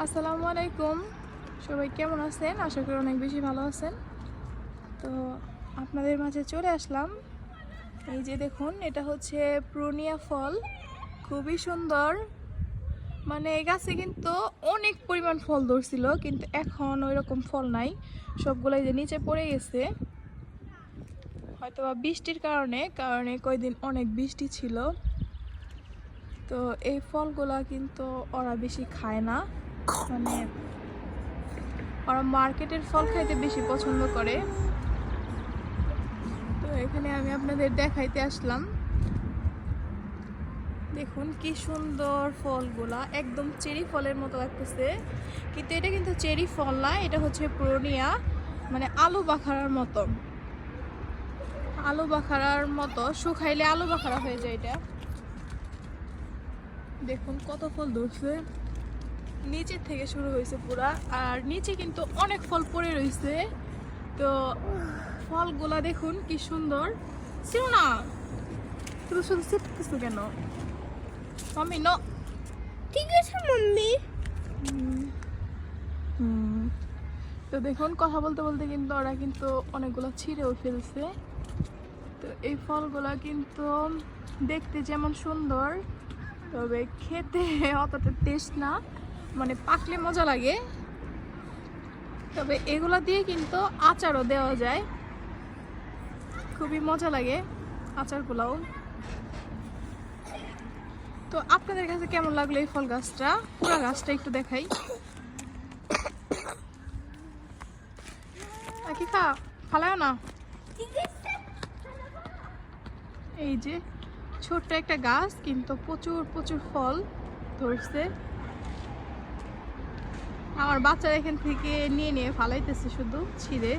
আসসালামু আলাইকুম। সবাই কেমন আছেন? আশা করি অনেক বেশি ভালো আছেন। তো আপনাদের মাঝে চলে আসলাম। এই যে দেখুন, এটা হচ্ছে প্রুনিয়া ফল। খুবই সুন্দর। মানে এই গাছে কিন্তু অনেক পরিমাণ ফল ধরছিল, কিন্তু এখন ওই রকম ফল নাই। সবগুলাই যে নিচে পড়ে গেছে। হয়তো বা বৃষ্টির কারণে কারণে কয়দিন অনেক বৃষ্টি ছিল। তো এই ফলগুলা কিন্তু ওরা বেশি খায় না। মানে ওরা মার্কেটের ফল খাইতে বেশি পছন্দ করে। তো এখানে আমি আপনাদের দেখাইতে আসলাম। দেখুন কি সুন্দর ফলগুলা, একদম চেরি ফলের মতো লাগতেছে। কিন্তু এটা কিন্তু চেরি ফল না, এটা হচ্ছে পুরনিয়া মানে আলু বাখারার মতো। আলু বাখারার মতো, শুকাইলে আলু বাখারা হয়ে যায় এটা। দেখুন কত ফল ধরছে। নিচের থেকে শুরু হয়েছে পুরা আর নিচে কিন্তু অনেক ফল পড়ে রয়েছে। তো ফলগুলা দেখুন কি সুন্দর। ছিল না? তুমি শুধু শিখতেছো কেন? মাম্মি ন। ঠিক আছে মাম্মি। তো দেখুন কথা বলতে বলতে কিন্তু ওরা কিন্তু অনেকগুলো ছিঁড়েও ফেলছে। তো এই ফলগুলা কিন্তু দেখতে যেমন সুন্দর তবে খেতে অতটা টেস্ট না। মানে পাকলে মজা লাগে। তবে এগুলো দিয়ে কিন্তু আচারও দেওয়া যায়। খুবই মজা লাগে আচারগুলাও। তো আপনাদের কাছে কেমন লাগল এই ফল গাছটা? পুরা গাছটা একটু দেখাই। খা ফালায় না? এই যে ছোট্ট একটা গাছ, কিন্তু প্রচুর প্রচুর ফল ধরছে। আমার বাচ্চারা এখান থেকে নিয়ে নিয়ে ফালাইতেছে শুধু ছিঁড়ে।